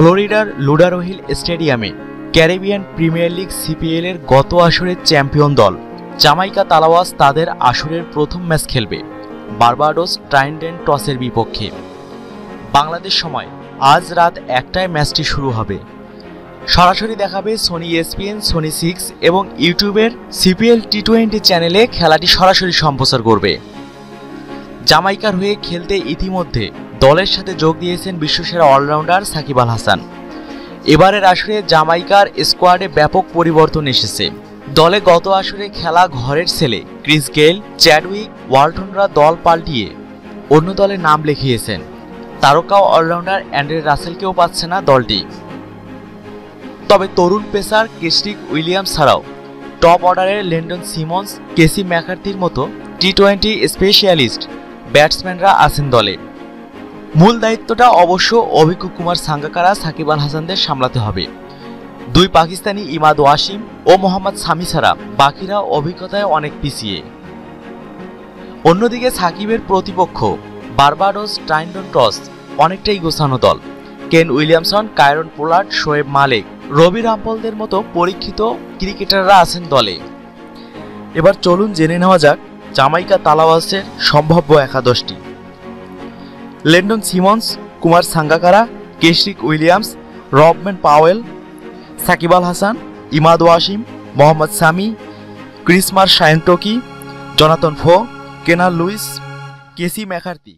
ফ্লোরিডার লুডারোহিল স্টেডিয়ামে Caribbean premier league CPL এর গত আসরের চ্যাম্পিয়ন দল। জামাইকা তালাওয়াস তাদের আসরের প্রথম ম্যাচ খেলবে। বার্বাডোস ট্রাইন্ডেন টসের বিপক্ষে। বাংলাদেশ সময়, আজ রাত একটায় ম্যাচটি শুরু হবে। সরাসরি দেখাবে সোনি এসপিএন সোনি সিক্স এবং ইউটিউবের সিপিএল টি টোয়েন্টি চ্যানেলে খেলাটি সরাসরি সম্প্রচার করবে। জামাইকার হয়ে খেলতে ইতিমধ্যে দলের সাথে যোগ দিয়েছেন বিশ্বসেরা অলরাউন্ডার সাকিব আল হাসান। এবারের আসরে জামাইকার স্কোয়াডে ব্যাপক পরিবর্তন এসেছে। দলে গত আসরে খেলা ঘরের ছেলে ক্রিস গেল চ্যাডউইক, ওয়ালটনরা দল পাল্টিয়ে অন্য দলে নাম লিখিয়েছেন। তারকা অলরাউন্ডার অ্যান্ড্রে রাসেলকেও পাচ্ছে না দলটি। তবে তরুণ পেসার কেস্টিক উইলিয়ামস ছাড়াও টপ অর্ডারের লেন্ডন সিমন্স, কেসি ম্যাকার্থির মতো টি টোয়েন্টি স্পেশালিস্ট ব্যাটসম্যানরা আছেন দলে। মূল দায়িত্বটা অবশ্য অভিজ্ঞ কুমার সাঙ্গাকারা, সাকিব আল হাসানদের সামলাতে হবে। দুই পাকিস্তানি ইমাদ ওয়াসিম ও মোহাম্মদ সামি ছাড়া বাকিরা অভিজ্ঞতায় অনেক পিছিয়ে। অন্যদিকে সাকিবের প্রতিপক্ষ বারবাডোস টাইন্ডন টস অনেকটাই গোছানো দল। Kane Williamson, Kieron Pollard, Shoaib Malik, Ravi রামপলদের মতো পরীক্ষিত ক্রিকেটাররা আছেন দলে। এবার চলুন জেনে নেওয়া যাক জামাইকা তালাওয়াসের সম্ভাব্য একাদশটি। Lendl Simmons, Kumar Sangakkara, Kesrick Williams Rovman Powell, Shakib Al Hasan, Imad Wasim, Mohammad Sami, Krishmar Santokie Jonathan Foo Kennar Lewis, কেসি ম্যাকার্তি